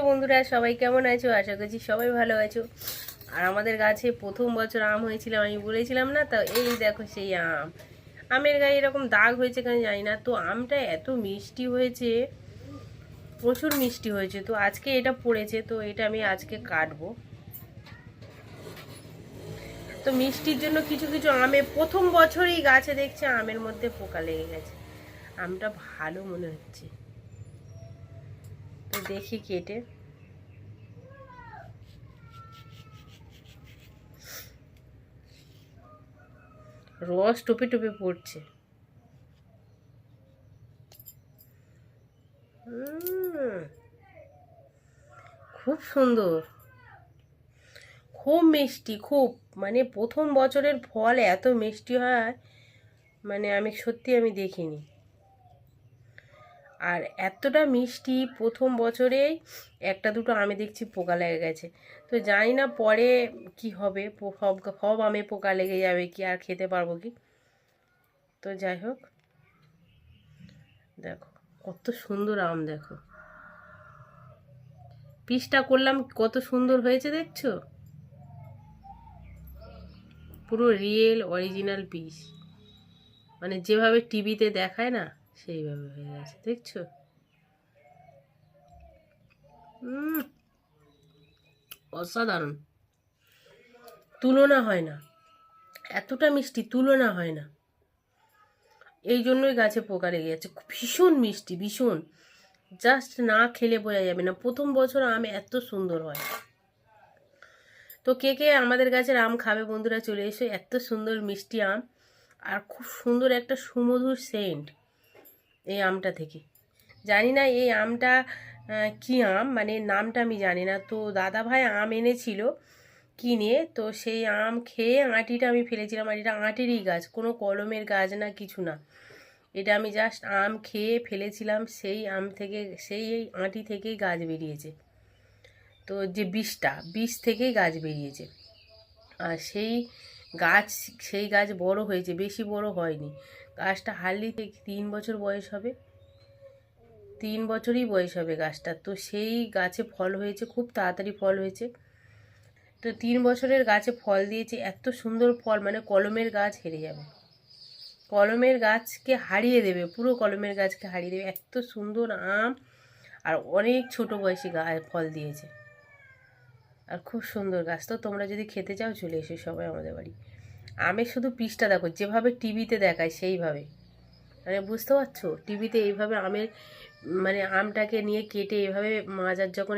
বন্ধুরা, সবাই কেমন আছো? আশা করছি সবাই ভালো আছো। আর আমাদের গাছে প্রথম বছর আম হয়েছিল, আমি বলেছিলাম না? তো এই দেখো সেই আম। আমের গায়ে এরকম দাগ হয়েছে কেন জানি না। তো আমটা এত মিষ্টি হয়েছে, প্রচুর মিষ্টি হয়েছে। তো আজকে এটা পড়েছে, তো এটা আমি আজকে কাটবো। তো মিষ্টির জন্য কিছু কিছু আমে প্রথম বছরই গাছে দেখছে আমের মধ্যে পোকা লেগে গেছে। আমটা ভালো মনে হচ্ছে। দেখি কেটে। রস টুপে টুপে পড়ছে। খুব সুন্দর। খুব মিষ্টি, খুব মানে প্রথম বছরের ফল এত মিষ্টি হয় মানে আমি সত্যি আমি দেখিনি। আর এতটা মিষ্টি প্রথম বছরেই একটা দুটো আমি দেখছি পোকা লেগে গেছে। তো জানি না পরে কি হবে সব সব আমে পোকা লেগে যাবে কি আর খেতে পারব কি? তো যাই হোক, দেখো কত সুন্দর আম দেখো। পিসটা করলাম কত সুন্দর হয়েছে দেখছ? পুরো রিয়েল অরিজিনাল পিস মানে যেভাবে টিভিতে দেখায় না সেইভাবে হয়ে গেছে, দেখছ? অসাধারণ। তুলনা হয় না। এতটা মিষ্টি তুলনা হয় না। এই জন্যই গাছে পোকা লেগে যাচ্ছে। ভীষণ মিষ্টি, ভীষণ। জাস্ট না খেলে বোঝা যাবে না। প্রথম বছর আম এত সুন্দর হয়। তো কে কে আমাদের গাছের আম খাবে বন্ধুরা চলে এসো। এত সুন্দর মিষ্টি আম। আর খুব সুন্দর একটা সুমধুর সেন্ট এই আমটা থেকে। জানি না এই আমটা কি আম? মানে নামটা আমি জানি না। তো দাদা ভাই আম এনেছিল কিনে, তো সেই আম খেয়ে আঁটিটা আমি ফেলেছিলাম। আর এটা আঁটিরই গাছ, কোনো কলমের গাছ না, কিছু না। এটা আমি জাস্ট আম খেয়ে ফেলেছিলাম, সেই আম থেকে, সেই এই আঁটি থেকেই গাছ বেরিয়েছে। তো যে বিষটা, বিষ থেকেই গাছ বেরিয়েছে। আর সেই গাছ, সেই গাছ বড় হয়েছে, বেশি বড় হয়নি। গাছটা হার্লি তিন বছর বয়স হবে। তিন বছরই বয়স হবে গাছটা। তো সেই গাছে ফল হয়েছে, খুব তাড়াতাড়ি ফল হয়েছে। তো তিন বছরের গাছে ফল দিয়েছে, এত সুন্দর ফল মানে কলমের গাছ হেরে যাবে। কলমের গাছকে হারিয়ে দেবে, পুরো কলমের গাছকে হারিয়ে দেবে। এত সুন্দর আম, আর অনেক ছোট বয়সী গা ফল দিয়েছে। আর খুব সুন্দর গাছ। তো তোমরা যদি খেতে চাও, চলে এসো সবাই আমাদের বাড়ি। আমের শুধু পিসটা দেখো, যেভাবে টিভিতে দেখায় সেইভাবে। মানে বুঝতে পারছ? টিভিতে এইভাবে আমের মানে আমটাকে নিয়ে কেটে এভাবে মাজার যখন